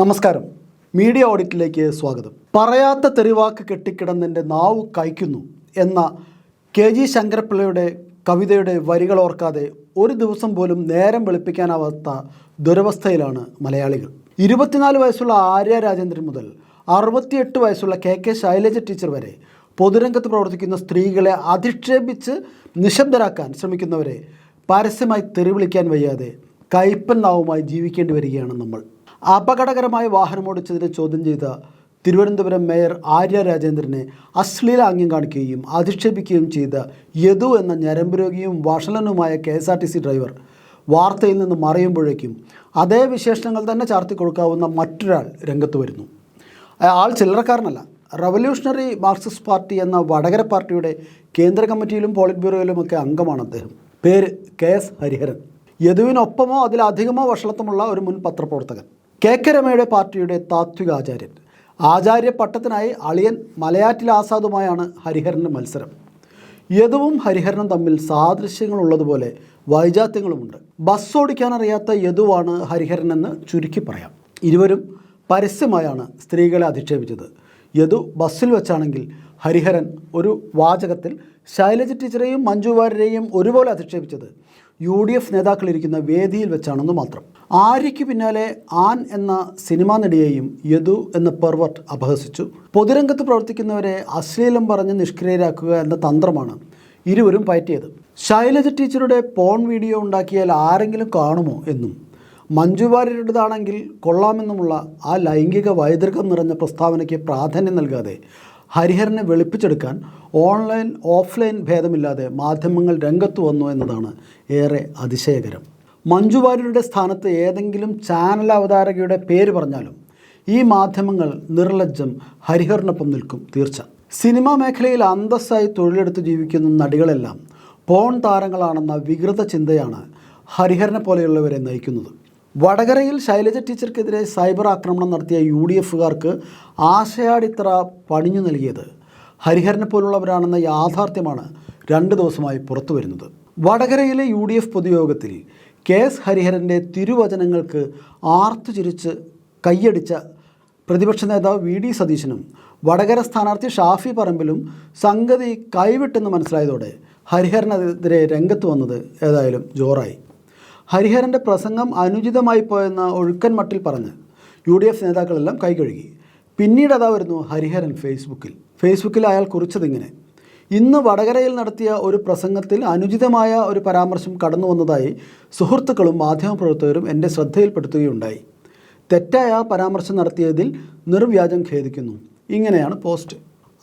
നമസ്കാരം. മീഡിയ ഓഡിറ്റിലേക്ക് സ്വാഗതം. പറയാത്ത തെറിവാക്ക് കെട്ടിക്കിടന്നെന്റെ നാവ് കയ്ക്കുന്നു എന്ന കെ ജി ശങ്കരപ്പിള്ളയുടെ കവിതയുടെ വരികൾ ഓർക്കാതെ ഒരു ദിവസം പോലും നേരം വെളുപ്പിക്കാനാവാത്ത ദുരവസ്ഥയിലാണ് മലയാളികൾ. ഇരുപത്തിനാല് വയസ്സുള്ള ആര്യ രാജേന്ദ്രൻ മുതൽ അറുപത്തിയെട്ട് വയസ്സുള്ള കെ കെ ശൈലജ ടീച്ചർ വരെ പൊതുരംഗത്ത് പ്രവർത്തിക്കുന്ന സ്ത്രീകളെ അധിക്ഷേപിച്ച് നിശബ്ദരാക്കാൻ ശ്രമിക്കുന്നവരെ പരസ്യമായി തെറിവിളിക്കാൻ വയ്യാതെ കയ്പൻ നാവുമായി ജീവിക്കേണ്ടി വരികയാണ് നമ്മൾ. അപകടകരമായ വാഹനമോടിച്ചതിനെ ചോദ്യം ചെയ്ത തിരുവനന്തപുരം മേയർ ആര്യ രാജേന്ദ്രനെ അശ്ലീല ആംഗ്യം കാണിക്കുകയും അധിക്ഷേപിക്കുകയും ചെയ്ത യദു എന്ന ഞരമ്പ് രോഗിയും K S R T C driver വാർത്തയിൽ നിന്ന് മറയുമ്പോഴേക്കും അതേ വിശേഷണങ്ങൾ തന്നെ ചാർത്തി കൊടുക്കാവുന്ന മറ്റൊരാൾ രംഗത്ത് വരുന്നു. ആൾ ചില്ലറക്കാരനല്ല. റവല്യൂഷണറി മാർക്സിസ്റ്റ് പാർട്ടി എന്ന വടകര പാർട്ടിയുടെ കേന്ദ്ര കമ്മിറ്റിയിലും പോളിറ്റ് ബ്യൂറോയിലുമൊക്കെ അംഗമാണ് അദ്ദേഹം. പേര് കെ എസ് ഹരിഹരൻ. യദുവിനൊപ്പമോ അതിലധികമോ വഷളത്വമുള്ള ഒരു മുൻ പത്രപ്രവർത്തകൻ. കെ കെ രമയുടെ പാർട്ടിയുടെ താത്വിക ആചാര്യൻ. ആചാര്യ പട്ടത്തിനായി അളിയൻ മലയാറ്റിൽ ആസാദുമായാണ് ഹരിഹരന്റെ മത്സരം. യദുവും ഹരിഹരനും തമ്മിൽ സാദൃശ്യങ്ങളുള്ളതുപോലെ വൈജാത്യങ്ങളുമുണ്ട്. ബസ് ഓടിക്കാനറിയാത്ത യദുവാണ് ഹരിഹരനെന്ന് ചുരുക്കി പറയാം. ഇരുവരും പരസ്യമായാണ് സ്ത്രീകളെ അധിക്ഷേപിച്ചത്. യദു ബസ്സിൽ വെച്ചാണെങ്കിൽ ഹരിഹരൻ ഒരു വാചകത്തിൽ ശൈലജ ടീച്ചറെയും മഞ്ജു വാര്യരെയും ഒരുപോലെ അധിക്ഷേപിച്ചത്. യു ഡി എഫ് നേതാക്കളിരിക്കുന്ന വേദിയിൽ വെച്ചാണെന്ന് മാത്രം. ആര്യയ്ക്ക് പിന്നാലെ ആൻ എന്ന സിനിമാ നടിയെയും യദു എന്ന പെർവർട്ട് അപഹസിച്ചു. പൊതുരംഗത്ത് പ്രവർത്തിക്കുന്നവരെ അശ്ലീലം പറഞ്ഞ് നിഷ്ക്രിയരാക്കുക എന്ന തന്ത്രമാണ് ഇരുവരും പയറ്റിയത്. ശൈലജ ടീച്ചറുടെ പോൺ വീഡിയോ ഉണ്ടാക്കിയാൽ ആരെങ്കിലും കാണുമോ എന്നും മഞ്ജു വാര്യരുടേതാണെങ്കിൽ കൊള്ളാമെന്നുമുള്ള ആ ലൈംഗിക വൈതൃകം നിറഞ്ഞ പ്രസ്താവനയ്ക്ക് പ്രാധാന്യം നൽകാതെ ഹരിഹരനെ വെളുപ്പിച്ചെടുക്കാൻ ഓൺലൈൻ ഓഫ്ലൈൻ ഭേദമില്ലാതെ മാധ്യമങ്ങൾ രംഗത്ത് വന്നു എന്നതാണ് ഏറെ അതിശയകരം. മഞ്ജു വാര്യരുടെ സ്ഥാനത്ത് ഏതെങ്കിലും ചാനൽ അവതാരകയുടെ പേര് പറഞ്ഞാലും ഈ മാധ്യമങ്ങൾ നിർലജ്ജം ഹരിഹറിനൊപ്പം നിൽക്കും തീർച്ച. സിനിമാ മേഖലയിൽ അന്തസ്സായി തൊഴിലെടുത്ത് ജീവിക്കുന്ന നടികളെല്ലാം പോൺ താരങ്ങളാണെന്ന വികൃത ചിന്തയാണ് ഹരിഹരനെ പോലെയുള്ളവരെ നയിക്കുന്നത്. വടകരയിൽ ശൈലജ ടീച്ചർക്കെതിരെ സൈബർ ആക്രമണം നടത്തിയ യു ഡി എഫുകാർക്ക് ആശയാടിത്തറ പണിഞ്ഞു നൽകിയത്. ഹരിഹരനെ പോലുള്ളവരാണെന്ന യാഥാർത്ഥ്യമാണ് രണ്ട് ദിവസമായി പുറത്തു വരുന്നത്. വടകരയിലെ യു ഡി എഫ് പൊതുയോഗത്തിൽ കെ എസ് ഹരിഹരന്റെ തിരുവചനങ്ങൾക്ക് ആർത്തു ചിരിച്ച് കൈയടിച്ച പ്രതിപക്ഷ നേതാവ് വി ഡി സതീശനും വടകര സ്ഥാനാർത്ഥി ഷാഫി പറമ്പിലും സംഗതി കൈവിട്ടെന്ന് മനസ്സിലായതോടെ ഹരിഹരനെതിരെ രംഗത്ത് വന്നത് ഏതായാലും ജോറായി. ഹരിഹരന്റെ പ്രസംഗം അനുചിതമായി പോയെന്ന ഒഴുക്കൻ മട്ടിൽ പറഞ്ഞ് യു ഡി എഫ് നേതാക്കളെല്ലാം കൈകഴുകി. പിന്നീട് അതാ വരുന്നു ഹരിഹരൻ ഫേസ്ബുക്കിൽ. ഫേസ്ബുക്കിൽ അയാൾ കുറിച്ചതിങ്ങനെ ഇന്ന് വടകരയിൽ നടത്തിയ ഒരു പ്രസംഗത്തിൽ അനുചിതമായ ഒരു പരാമർശം കടന്നു വന്നതായി സുഹൃത്തുക്കളും മാധ്യമപ്രവർത്തകരും എന്റെ ശ്രദ്ധയിൽപ്പെടുത്തുകയുണ്ടായി. തെറ്റായ പരാമർശം നടത്തിയതിൽ നിർവ്യാജം ഖേദിക്കുന്നു. ഇങ്ങനെയാണ് പോസ്റ്റ്.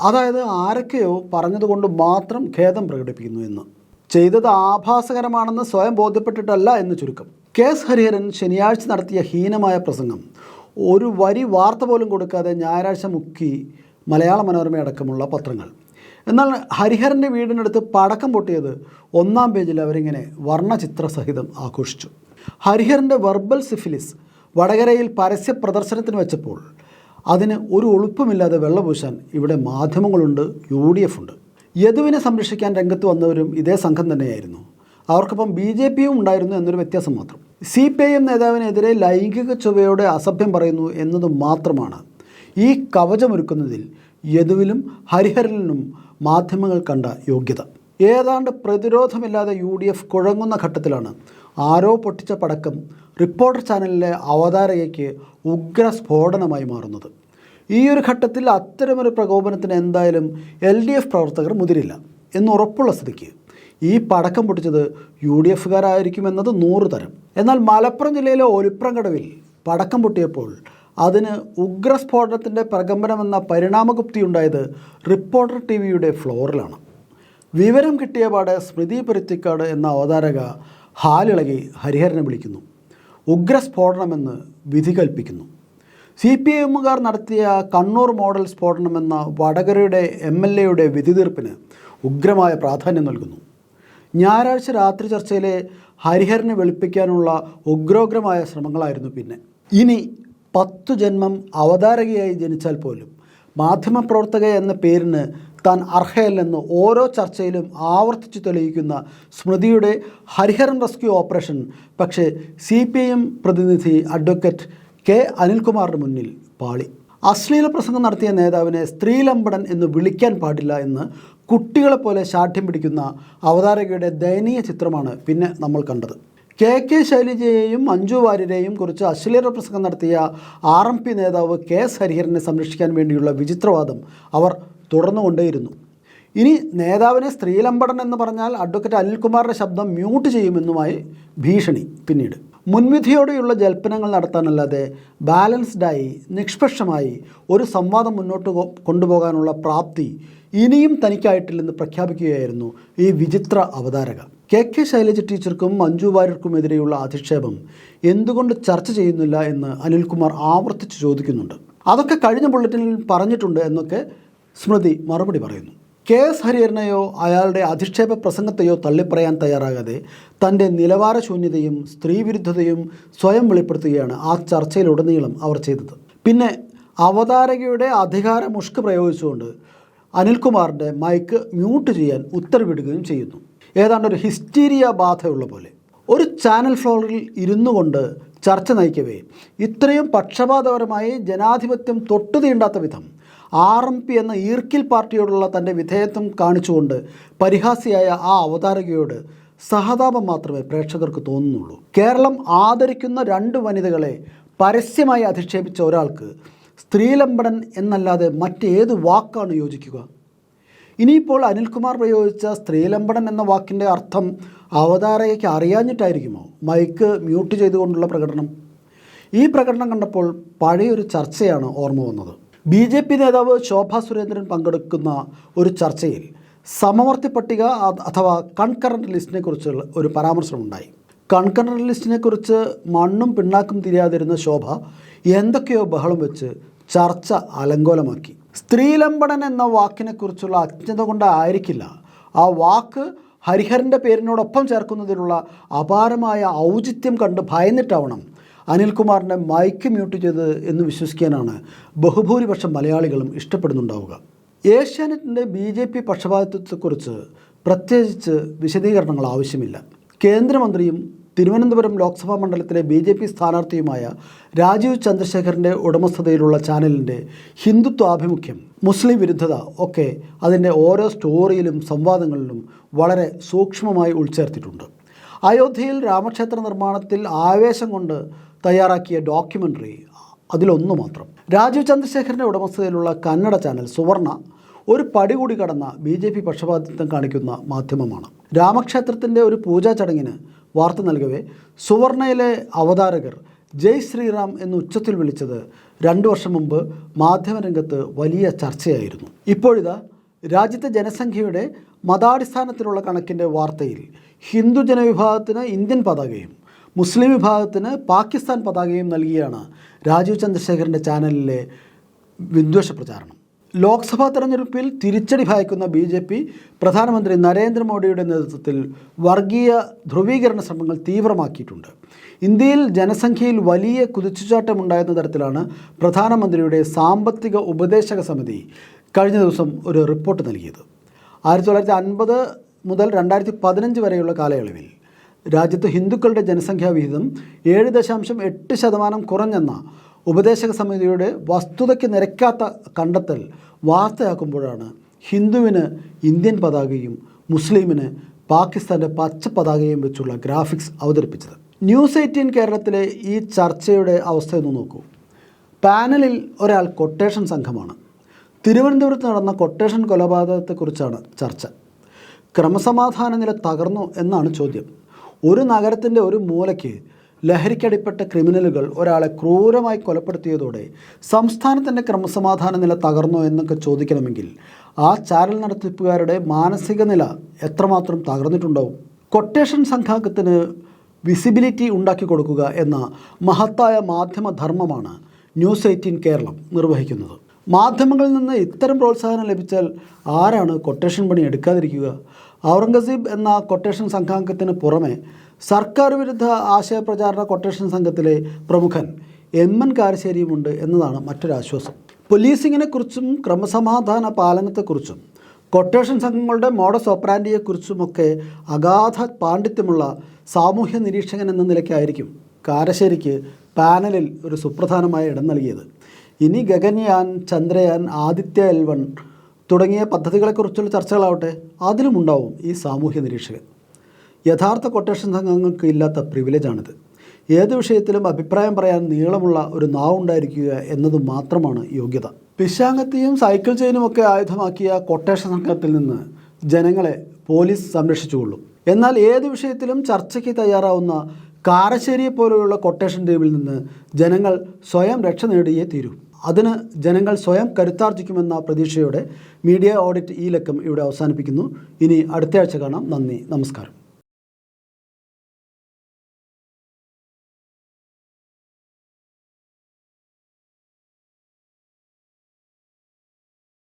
അതായത് ആരൊക്കെയോ പറഞ്ഞതുകൊണ്ട് മാത്രം ഖേദം പ്രകടിപ്പിക്കുന്നു എന്ന്. ചെയ്തത് ആഭാസകരമാണെന്ന് സ്വയം ബോധ്യപ്പെട്ടിട്ടല്ല എന്ന് ചുരുക്കം. കെ എസ് ഹരിഹരൻ ശനിയാഴ്ച നടത്തിയ ഹീനമായ പ്രസംഗം. ഒരു വരി വാർത്ത പോലും കൊടുക്കാതെ ഞായറാഴ്ച മുക്കി മലയാള മനോരമ അടക്കമുള്ള പത്രങ്ങൾ. എന്നാൽ ഹരിഹരന്റെ വീടിനടുത്ത് പടക്കം പൊട്ടിയത് ഒന്നാം പേജിൽ അവരിങ്ങനെ വർണചിത്ര സഹിതം ആഘോഷിച്ചു. ഹരിഹരന്റെ വെർബൽ സിഫിലിസ് വടകരയിൽ പരസ്യ പ്രദർശനത്തിന് വെച്ചപ്പോൾ അതിന് ഒരു ഒളുപ്പമില്ലാതെ വെള്ളപൂശാൻ ഇവിടെ മാധ്യമങ്ങളുണ്ട് യു ഡി എഫ് ഉണ്ട്. യദുവിനെ സംരക്ഷിക്കാൻ രംഗത്ത് വന്നവരും ഇതേ സംഘം തന്നെയായിരുന്നു. അവർക്കൊപ്പം ബി ജെ പിയും ഉണ്ടായിരുന്നു എന്നൊരു വ്യത്യാസം മാത്രം. സി പി ഐ എം നേതാവിനെതിരെ ലൈംഗിക ചൊവ്വയോടെ അസഭ്യം പറയുന്നു എന്നത് മാത്രമാണ്. ഈ കവചമൊരുക്കുന്നതിൽ യദുവിലും ഹരിഹരനിലും മാധ്യമങ്ങൾ കണ്ട യോഗ്യത. ഏതാണ്ട് പ്രതിരോധമില്ലാതെ യു ഡി എഫ് കുഴങ്ങുന്ന ഘട്ടത്തിലാണ് ആരോ പൊട്ടിച്ച പടക്കം റിപ്പോർട്ടർ ചാനലിലെ അവതാരകയ്ക്ക് ഉഗ്ര സ്ഫോടനമായി മാറുന്നത്. ഈ ഒരു ഘട്ടത്തിൽ അത്തരമൊരു പ്രകോപനത്തിന് എന്തായാലും എൽ ഡി എഫ് പ്രവർത്തകർ മുതിരില്ല എന്ന് ഉറപ്പുള്ള സ്ഥിതിക്ക്. ഈ പടക്കം പൊട്ടിച്ചത് യു ഡി എഫുകാരായിരിക്കുമെന്നത് നൂറ് തരം. എന്നാൽ മലപ്പുറം ജില്ലയിലെ ഒലിപ്രങ്കടവിൽ പടക്കം പൊട്ടിയപ്പോൾ അതിന് ഉഗ്രസ്ഫോടനത്തിന്റെ പ്രകമ്പനമെന്ന പരിണാമഗുപ്തി ഉണ്ടായത് റിപ്പോർട്ടർ ടി വിയുടെ ഫ്ലോറിലാണ്. വിവരം കിട്ടിയ പാട് സ്മൃതി പരുത്തിക്കാട് എന്ന അവതാരക ഹാലിളകി ഹരിഹരനെ വിളിക്കുന്നു. ഉഗ്രസ്ഫോടനമെന്ന് വിധി കൽപ്പിക്കുന്നു. സി പി എമ്മുകാർ നടത്തിയ കണ്ണൂർ മോഡൽ സ്ഫോടനമെന്ന വടകരയുടെ എം എൽ എയുടെ വിധിതീർപ്പിന് ഉഗ്രമായ പ്രാധാന്യം നൽകുന്നു. ഞായറാഴ്ച രാത്രി ചർച്ചയിലെ ഹരിഹരനെ വെളുപ്പിക്കാനുള്ള ഉഗ്രോഗ്രമായ ശ്രമങ്ങളായിരുന്നു പിന്നെ. ഇനി പത്തു ജന്മം അവതാരകയായി ജനിച്ചാൽ പോലും മാധ്യമപ്രവർത്തക എന്ന പേരിന് താൻ അർഹയല്ലെന്ന് ഓരോ ചർച്ചയിലും ആവർത്തിച്ചു തെളിയിക്കുന്ന സ്മൃതിയുടെ ഹരിഹരൻ റെസ്ക്യൂ ഓപ്പറേഷൻ പക്ഷേ സി പ്രതിനിധി അഡ്വക്കേറ്റ് കെ. അനിൽകുമാറിന് മുന്നിൽ പാളി. അശ്ലീല പ്രസംഗം നടത്തിയ നേതാവിനെ സ്ത്രീലമ്പടൻ എന്ന് വിളിക്കാൻ പാടില്ല എന്ന് കുട്ടികളെപ്പോലെ ശാഠ്യം പിടിക്കുന്ന അവതാരകയുടെ ദയനീയ ചിത്രമാണ് പിന്നെ നമ്മൾ കണ്ടത്. കെ. കെ. ശൈലജയെയും മഞ്ജു വാര്യരെയും കുറിച്ച് അശ്ലീല പ്രസംഗം നടത്തിയ ആർ എം പി നേതാവ് കെ. എസ്. ഹരിഹരനെ സംരക്ഷിക്കാൻ വേണ്ടിയുള്ള വിചിത്രവാദം അവർ തുടർന്നുകൊണ്ടേയിരുന്നു ഇനി നേതാവിനെ സ്ത്രീലമ്പടൻ എന്ന് പറഞ്ഞാൽ അഡ്വക്കേറ്റ് അനിൽകുമാറിന്റെ ശബ്ദം മ്യൂട്ട് ചെയ്യുമെന്നുമായി ഭീഷണി പിന്നീട്. മുൻവിധിയോടെയുള്ള ജൽപ്പനങ്ങൾ നടത്താനല്ലാതെ ബാലൻസ്ഡായി നിഷ്പക്ഷമായി ഒരു സംവാദം മുന്നോട്ട് കൊണ്ടുപോകാനുള്ള പ്രാപ്തി ഇനിയും തനിക്കായിട്ടില്ലെന്ന് പ്രഖ്യാപിക്കുകയായിരുന്നു ഈ വിചിത്ര അവതാരക. കെ കെ ശൈലജ ടീച്ചർക്കും മഞ്ജു വാര്യർക്കുമെതിരെയുള്ള അധിക്ഷേപം എന്തുകൊണ്ട് ചർച്ച ചെയ്യുന്നില്ല എന്ന് അനിൽകുമാർ ആവർത്തിച്ച് ചോദിക്കുന്നുണ്ട്. അതൊക്കെ കഴിഞ്ഞ ബുള്ളറ്റിനിൽ പറഞ്ഞിട്ടുണ്ട് എന്നൊക്കെ സ്മൃതി മറുപടി പറയുന്നു. കെ എസ് ഹരിഹരനെയോ അയാളുടെ അധിക്ഷേപ പ്രസംഗത്തെയോ തള്ളിപ്പറയാൻ തയ്യാറാകാതെ തന്റെ നിലവാരശൂന്യതയും സ്ത്രീവിരുദ്ധതയും സ്വയം വെളിപ്പെടുത്തുകയാണ് ആ ചർച്ചയിലുടനീളം അവർ ചെയ്തത്. പിന്നെ അവതാരകയുടെ അധികാര മുഷ്ക് പ്രയോഗിച്ചുകൊണ്ട് അനിൽകുമാറിന്റെ മൈക്ക് മ്യൂട്ട് ചെയ്യാൻ ഉത്തരവിടുകയും ചെയ്യുന്നു. ഏതാണ്ട് ഒരു ഹിസ്റ്റീരിയ ബാധയുള്ള പോലെ. ഒരു ചാനൽ ഫ്ലോറിൽ ഇരുന്നു കൊണ്ട് ചർച്ച നയിക്കവേ ഇത്രയും പക്ഷപാതപരമായി ജനാധിപത്യം തൊട്ടു തീണ്ടാത്ത വിധം ആർ എം പി എന്ന ഈർക്കിൽ പാർട്ടിയോടുള്ള തന്റെ വിധേയത്വം കാണിച്ചുകൊണ്ട് പരിഹാസിയായ ആ അവതാരകയോട് സഹതാപം മാത്രമേ പ്രേക്ഷകർക്ക് തോന്നുന്നുള്ളൂ. കേരളം ആദരിക്കുന്ന രണ്ട് വനിതകളെ പരസ്യമായി അധിക്ഷേപിച്ച ഒരാൾക്ക് സ്ത്രീലംബടൻ എന്നല്ലാതെ മറ്റേത് വാക്കാണ് യോജിക്കുക. ഇനിയിപ്പോൾ അനിൽകുമാർ പ്രയോഗിച്ച സ്ത്രീലംബടൻ എന്ന വാക്കിന്റെ അർത്ഥം അവതാരകയ്ക്ക് അറിയാഞ്ഞിട്ടായിരിക്കുമോ? മൈക്ക് മ്യൂട്ട് ചെയ്തുകൊണ്ടുള്ള പ്രകടനം. ഈ പ്രകടനം കണ്ടപ്പോൾ പഴയൊരു ചർച്ചയാണ് ഓർമ്മ വന്നത്. ബി ജെ പി നേതാവ് ശോഭ സുരേന്ദ്രൻ പങ്കെടുക്കുന്ന ഒരു ചർച്ചയിൽ സമവർത്തി പട്ടിക അഥവാ കൺകറന്റ് ലിസ്റ്റിനെ കുറിച്ചുള്ള ഒരു പരാമർശമുണ്ടായി. കൺകറന്റ് ലിസ്റ്റിനെ കുറിച്ച് മണ്ണും പിണ്ണാക്കും തിരിയാതിരുന്ന ശോഭ എന്തൊക്കെയോ ബഹളം വെച്ച് ചർച്ച അലങ്കോലമാക്കി. സ്ത്രീലംബടൻ എന്ന വാക്കിനെക്കുറിച്ചുള്ള അജ്ഞത കൊണ്ടായിരിക്കില്ല. ആ വാക്ക് ഹരിഹരന്റെ പേരിനോടൊപ്പം ചേർക്കുന്നതിലുള്ള അപാരമായ ഔചിത്യം കണ്ട് ഭയന്നിട്ടാവണം അനിൽകുമാറിനെ മൈക്ക് മ്യൂട്ട് ചെയ്ത് എന്ന് വിശ്വസിക്കാനാണ് ബഹുഭൂരിപക്ഷം മലയാളികളും ഇഷ്ടപ്പെടുന്നുണ്ടാവുക. ഏഷ്യാനെറ്റിന്റെ ബി ജെ പി പക്ഷപാതിത്വത്തെക്കുറിച്ച് പ്രത്യേകിച്ച് വിശദീകരണങ്ങൾ ആവശ്യമില്ല. കേന്ദ്രമന്ത്രിയും തിരുവനന്തപുരം ലോക്സഭാ മണ്ഡലത്തിലെ ബി ജെ പി സ്ഥാനാർത്ഥിയുമായ രാജീവ് ചന്ദ്രശേഖറിന്റെ ഉടമസ്ഥതയിലുള്ള ചാനലിന്റെ ഹിന്ദുത്വ ആഭിമുഖ്യം മുസ്ലിം വിരുദ്ധത ഒക്കെ അതിന്റെ ഓരോ സ്റ്റോറിയിലും സംവാദങ്ങളിലും വളരെ സൂക്ഷ്മമായി ഉൾച്ചേർത്തിട്ടുണ്ട്. അയോധ്യയിൽ രാമക്ഷേത്ര നിർമ്മാണത്തിൽ ആവേശം കൊണ്ട് തയ്യാറാക്കിയ ഡോക്യുമെന്ററി അതിലൊന്നു മാത്രം. രാജീവ് ചന്ദ്രശേഖരന്റെ ഉടമസ്ഥതയിലുള്ള കന്നഡ ചാനൽ സുവർണ ഒരു പടി കൂടി കടന്ന ബി ജെ പി പക്ഷപാതിത്വം കാണിക്കുന്ന മാധ്യമമാണ്. രാമക്ഷേത്രത്തിന്റെ ഒരു പൂജാ ചടങ്ങിന് വാർത്ത നൽകവേ സുവർണയിലെ അവതാരകർ ജയ് ശ്രീറാം എന്ന് ഉച്ചത്തിൽ വിളിച്ചത് രണ്ടു വർഷം മുമ്പ് മാധ്യമരംഗത്ത് വലിയ ചർച്ചയായിരുന്നു. ഇപ്പോഴിതാ രാജ്യത്തെ ജനസംഖ്യയുടെ മതാടിസ്ഥാനത്തിലുള്ള കണക്കിന്റെ വാർത്തയിൽ ഹിന്ദു ജനവിഭാഗത്തിന് ഇന്ത്യൻ പതാകയും മുസ്ലിം വിഭാഗത്തിന് പാകിസ്ഥാൻ പതാകയും നൽകിയാണ് രാജീവ് ചന്ദ്രശേഖരന്റെ ചാനലിലെ വിദ്വേഷ പ്രചാരണം. ലോക്സഭാ തെരഞ്ഞെടുപ്പിൽ തിരിച്ചടി ഭയക്കുന്ന ബി ജെ പി പ്രധാനമന്ത്രി നരേന്ദ്രമോദിയുടെ നേതൃത്വത്തിൽ വർഗീയ ധ്രുവീകരണ ശ്രമങ്ങൾ തീവ്രമാക്കിയിട്ടുണ്ട്. ഇന്ത്യയിൽ ജനസംഖ്യയിൽ വലിയ കുതിച്ചുചാട്ടമുണ്ടായിരുന്ന തരത്തിലാണ് പ്രധാനമന്ത്രിയുടെ സാമ്പത്തിക ഉപദേശക സമിതി കഴിഞ്ഞ ദിവസം ഒരു റിപ്പോർട്ട് നൽകിയത്. ആയിരത്തി തൊള്ളായിരത്തി അൻപത് മുതൽ രണ്ടായിരത്തി പതിനഞ്ച് വരെയുള്ള കാലയളവിൽ രാജ്യത്ത് ഹിന്ദുക്കളുടെ ജനസംഖ്യാ വിഹിതം ഏഴ് ദശാംശം എട്ട് ശതമാനം കുറഞ്ഞെന്ന ഉപദേശക സമിതിയുടെ വസ്തുതയ്ക്ക് നിരക്കാത്ത കണ്ടെത്തൽ വാർത്തയാക്കുമ്പോഴാണ് ഹിന്ദുവിന് ഇന്ത്യൻ പതാകയും മുസ്ലിമിന് പാകിസ്ഥാന്റെ പച്ച പതാകയും വെച്ചുള്ള ഗ്രാഫിക്സ് അവതരിപ്പിച്ചത്. ന്യൂസ് എയ്റ്റീൻ കേരളത്തിലെ ഈ ചർച്ചയുടെ അവസ്ഥ അവസ്ഥയൊന്ന് നോക്കൂ. പാനലിൽ ഒരാൾ കൊട്ടേഷൻ സംഘമാണ്. തിരുവനന്തപുരത്ത് നടന്ന കൊട്ടേഷൻ കൊലപാതകത്തെക്കുറിച്ചാണ് ചർച്ച. ക്രമസമാധാന നില തകർന്നു എന്നാണ് ചോദ്യം. ഒരു നഗരത്തിന്റെ ഒരു മൂലയ്ക്ക് ലഹരിക്കടിപ്പെട്ട ക്രിമിനലുകൾ ഒരാളെ ക്രൂരമായി കൊലപ്പെടുത്തിയതോടെ സംസ്ഥാനത്തിന്റെ ക്രമസമാധാന നില തകർന്നോ എന്നൊക്കെ ചോദിക്കണമെങ്കിൽ ആ ചാനൽ നടത്തിപ്പുകാരുടെ മാനസിക നില എത്രമാത്രം തകർന്നിട്ടുണ്ടാവും? കൊട്ടേഷൻ സംഘാംഗത്തിന് വിസിബിലിറ്റി ഉണ്ടാക്കി കൊടുക്കുക എന്ന മഹത്തായ മാധ്യമധർമ്മമാണ് ന്യൂസ് എയ്റ്റീൻ കേരളം നിർവഹിക്കുന്നത്. മാധ്യമങ്ങളിൽ നിന്ന് ഇത്തരം പ്രോത്സാഹനം ലഭിച്ചാൽ ആരാണ് കൊട്ടേഷൻ പണി എടുക്കാതിരിക്കുക? ഔറംഗസീബ് എന്ന കൊട്ടേഷൻ സംഘാംഗത്തിന് പുറമെ സർക്കാർ വിരുദ്ധ ആശയപ്രചാരണ കൊട്ടേഷൻ സംഘത്തിലെ പ്രമുഖൻ എം എൻ കാരശ്ശേരിയുമുണ്ട് എന്നതാണ് മറ്റൊരാശ്വാസം. പോലീസിങ്ങിനെക്കുറിച്ചും ക്രമസമാധാന പാലനത്തെക്കുറിച്ചും കൊട്ടേഷൻ സംഘങ്ങളുടെ മോഡസ് ഓപ്പറാൻഡിയെക്കുറിച്ചുമൊക്കെ അഗാധ പാണ്ഡിത്യമുള്ള സാമൂഹ്യ നിരീക്ഷകൻ എന്ന നിലയ്ക്കായിരിക്കും കാരശ്ശേരിക്ക് പാനലിൽ ഒരു സുപ്രധാനമായ ഇടം നൽകിയത്. ഇനി ഗഗൻയാൻ ചന്ദ്രയാൻ ആദിത്യ എൽ വൺ തുടങ്ങിയ പദ്ധതികളെക്കുറിച്ചുള്ള ചർച്ചകളാവട്ടെ അതിലുമുണ്ടാവും ഈ സാമൂഹ്യ നിരീക്ഷകൻ. യഥാർത്ഥ കൊട്ടേഷൻ സംഘങ്ങൾക്ക് ഇല്ലാത്ത പ്രിവിലേജാണിത് ഏത് വിഷയത്തിലും അഭിപ്രായം പറയാൻ നീളമുള്ള ഒരു നാവുണ്ടായിരിക്കുക എന്നത് മാത്രമാണ് യോഗ്യത. പിശാങ്കത്തെയും സൈക്കിൾ ചെയിനുമൊക്കെ ആയുധമാക്കിയ കൊട്ടേഷൻ സംഘത്തിൽ നിന്ന് ജനങ്ങളെ പോലീസ് സംരക്ഷിച്ചുകൊള്ളും. എന്നാൽ ഏത് വിഷയത്തിലും ചർച്ചയ്ക്ക് തയ്യാറാവുന്ന കാരശ്ശേരിയെ പോലെയുള്ള കൊട്ടേഷൻ ടീമിൽ നിന്ന് ജനങ്ങൾ സ്വയം രക്ഷ നേടിയേ തീരൂ. അതിന് ജനങ്ങൾ സ്വയം കരുത്താർജിക്കുമെന്ന പ്രതീക്ഷയോടെ മീഡിയ ഓഡിറ്റ് ഈ ലക്കം ഇവിടെ അവസാനിപ്പിക്കുന്നു. ഇനി അടുത്തയാഴ്ച കാണാം. നന്ദി. നമസ്കാരം.